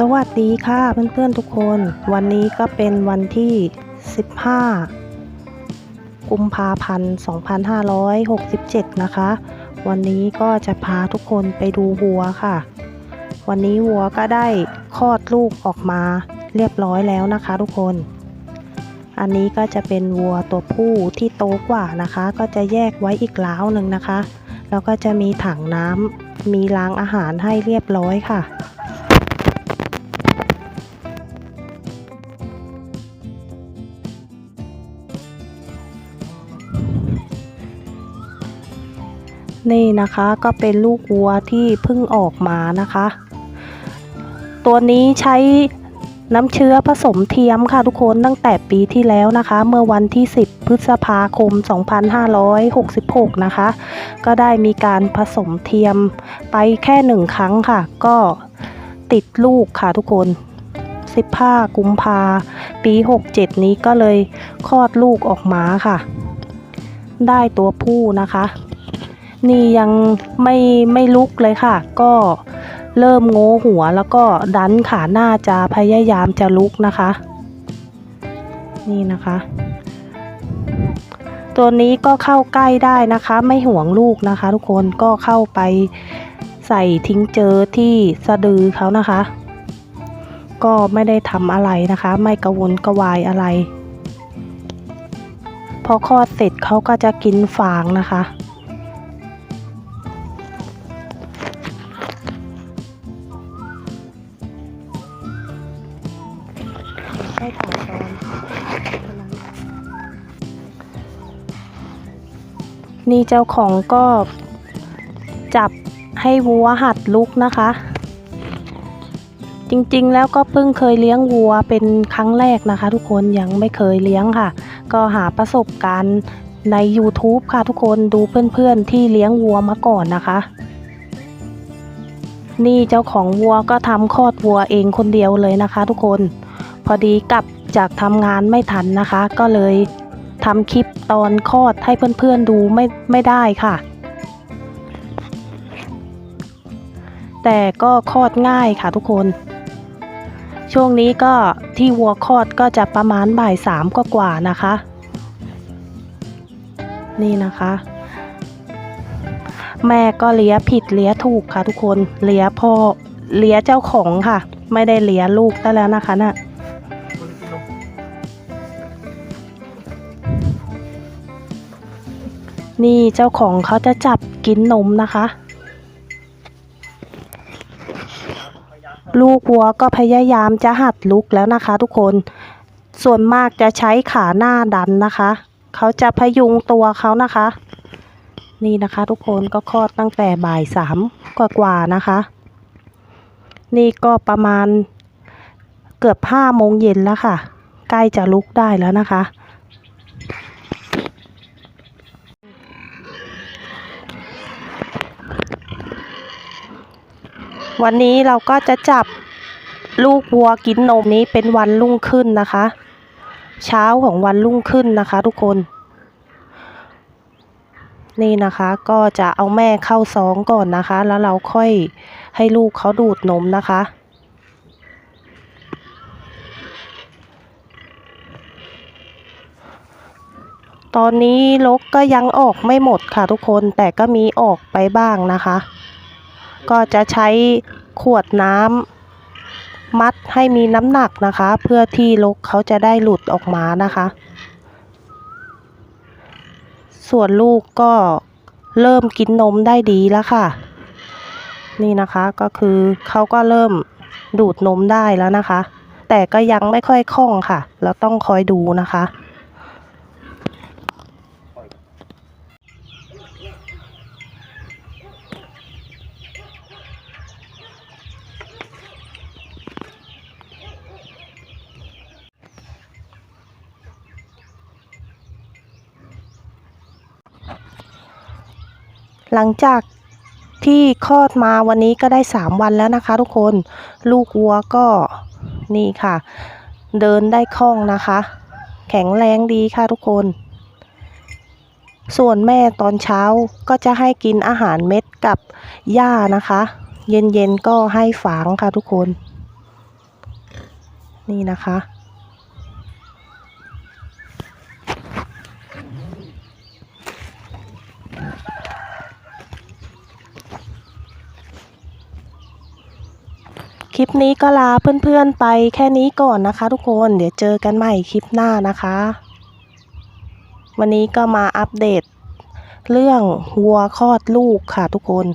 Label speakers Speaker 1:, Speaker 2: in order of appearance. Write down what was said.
Speaker 1: สวัสดีค่ะเพื่อนๆทุกคน วันนี้ก็เป็นวันที่ 15 กุมภาพันธ์ 2567 นะคะ วันนี้ก็จะพาทุกคนไปดูวัวค่ะ วันนี้วัวก็ได้คลอดลูกออกมาเรียบร้อยแล้วนะคะทุกคน อันนี้ก็จะเป็นวัวตัวผู้ที่โตกว่านะคะ ก็จะแยกไว้อีกล้าวหนึ่งนะคะ แล้วก็จะมีถังน้ำมีรางอาหารให้เรียบร้อยค่ะ นี่นะคะก็เป็นลูกวัวที่เพิ่งออกมานะคะ ตัวนี้ใช้น้ำเชื้อผสมเทียมค่ะทุกคนตั้งแต่ปีที่แล้วนะคะ เมื่อวันที่ 10 พฤษภาคม 2566 นะคะ ก็ได้มีการผสมเทียมไปแค่หนึ่งครั้งค่ะ ก็ติดลูกค่ะทุกคน 15 กุมภาปี 67 นี้ก็เลยคลอดลูกออกมาค่ะ ได้ตัวผู้นะคะ นี่ยังไม่ไม่ลุกเลยค่ะ ก็เริ่มโง้หัวแล้วก็ดันขาหน้าจะพยายามจะลุกนะคะ นี่นะคะ ตัวนี้ก็เข้าใกล้ได้นะคะ ไม่ห่วงลูกนะคะ ทุกคนก็เข้าไปใส่ทิ้งเจอที่สะดือเขานะคะ ก็ไม่ได้ทำอะไรนะคะ ไม่กระวนกระวายอะไร พอคลอดเสร็จเขาก็จะกินฟางนะคะ นี่เจ้าของก็จับให้วัวหัดลุกนะคะ จริงๆแล้วก็เพิ่งเคยเลี้ยงวัวเป็นครั้งแรกนะคะ ทุกคนยังไม่เคยเลี้ยงค่ะ ก็หาประสบการณ์ใน YouTube ค่ะทุกคนดูเพื่อนๆที่เลี้ยงวัวมาก่อนนะคะ นี่เจ้าของวัวก็ทำคลอดวัวเองคนเดียวเลยนะคะ ทุกคน พอดีกลับจากทำงานไม่ทันนะคะ ก็เลย ทำคลิปตอนคลอดให้เพื่อนๆดูไม่ไม่ได้ค่ะ แต่ก็คลอดง่ายค่ะทุกคน ช่วงนี้ก็ที่วัวคลอดก็จะประมาณบ่ายสามกว่าๆนะคะ นี่นะคะ แม่ก็เลี้ยผิดเลี้ยถูกค่ะทุกคนเลี้ยพ่อเลี้ยเจ้าของค่ะ ไม่ได้เลี้ยลูกได้แล้วนะคะน่ะ นี่เจ้าของเขาจะจับกินนมนะคะ ลูกวัวก็พยายามจะหัดลุกแล้วนะคะ ทุกคน ส่วนมากจะใช้ขาหน้าดันนะคะ เขาจะพยุงตัวเขานะคะ นี่นะคะ ทุกคนก็คลอดตั้งแต่บ่ายสามกว่าๆนะคะ นี่ก็ประมาณเกือบห้าโมงเย็นแล้วค่ะ ใกล้จะลุกได้แล้วนะคะ วันนี้เราก็จะจับลูกวัวกินนมนี้เป็นวันรุ่งขึ้นนะคะ เช้าของวันรุ่งขึ้นนะคะ ทุกคน นี่นะคะก็จะเอาแม่เข้าซองก่อนนะคะ แล้วเราค่อยให้ลูกเขาดูดนมนะคะตอนนี้ลกก็ยังออกไม่หมดค่ะทุกคนแต่ก็มีออกไปบ้างนะคะ ก็จะใช้ขวดน้ำมัดให้มีน้ำหนักนะคะ เพื่อที่ลกเขาจะได้หลุดออกมานะคะ ส่วนลูกก็เริ่มกินนมได้ดีแล้วค่ะ นี่นะคะก็คือเขาก็เริ่มดูดนมได้แล้วนะคะ แต่ก็ยังไม่ค่อยคล่องค่ะ เราต้องคอยดูนะคะ หลังจากที่คลอดมาวันนี้ก็ได้สามวันแล้วนะคะ ทุกคนลูกวัวก็นี่ค่ะ เดินได้คล่องนะคะ แข็งแรงดีค่ะทุกคน ส่วนแม่ตอนเช้าก็จะให้กินอาหารเม็ดกับหญ้านะคะ เย็นๆก็ให้ฝางค่ะทุกคน นี่นะคะ คลิปนี้ก็ลาเพื่อนๆไปแค่นี้ก่อนนะคะ ทุกคนเดี๋ยวเจอกันใหม่คลิปหน้านะคะ วันนี้ก็มาอัปเดต เรื่องวัวคลอดลูกค่ะทุกคน